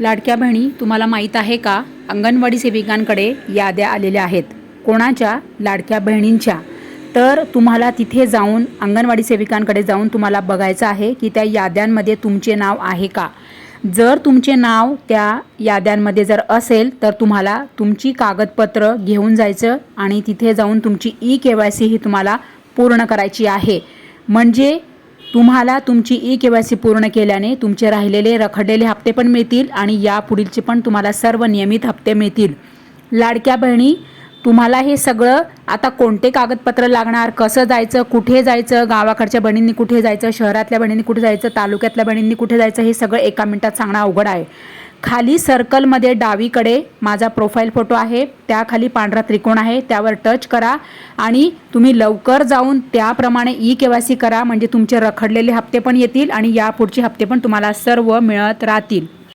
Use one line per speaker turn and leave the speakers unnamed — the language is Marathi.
लाडक्या बहिणी तुम्हाला माहीत आहे का? अंगणवाडी सेविकांकडे याद्या आलेल्या आहेत. कोणाच्या? लाडक्या बहिणींच्या. तर तुम्हाला तिथे जाऊन अंगणवाडी सेविकांकडे जाऊन तुम्हाला बघायचं आहे की त्या याद्यांमध्ये तुमचे नाव आहे का? जर तुमचे नाव त्या याद्यांमध्ये जर असेल तर तुम्हाला तुमची कागदपत्र घेऊन जायचं आणि तिथे जाऊन तुमची ई के वाय सी ही तुम्हाला पूर्ण करायची आहे. म्हणजे तुम्हाला तुमची ई के वाय सी पूर्ण केल्याने तुमचे राहिलेले रखडलेले हप्ते पण मिळतील आणि या पुढीलचे पण तुम्हाला सर्व नियमित हप्ते मिळतील. लाडक्या बहिणी तुम्हाला हे सगळं आता कोणते कागदपत्र लागणार कसं जायचं कुठे जायचं गावाकडच्या बहिणींनी कुठे जायचं शहरातल्या बहिणींनी कुठे जायचं तालुक्यातल्या बहिणींनी कुठे जायचं हे सगळं एका मिनिटात सांगणं अवघड आहे. खाली सर्कलमध्ये डावीकडे माझा प्रोफाईल फोटो आहे. त्याखाली पांढरा त्रिकोण आहे. त्यावर टच करा आणि तुम्ही लवकर जाऊन त्याप्रमाणे ई के वाय सी करा. म्हणजे तुमचे रखडलेले हप्ते पण येतील आणि यापुढचे हप्ते पण तुम्हाला सर्व मिळत राहतील.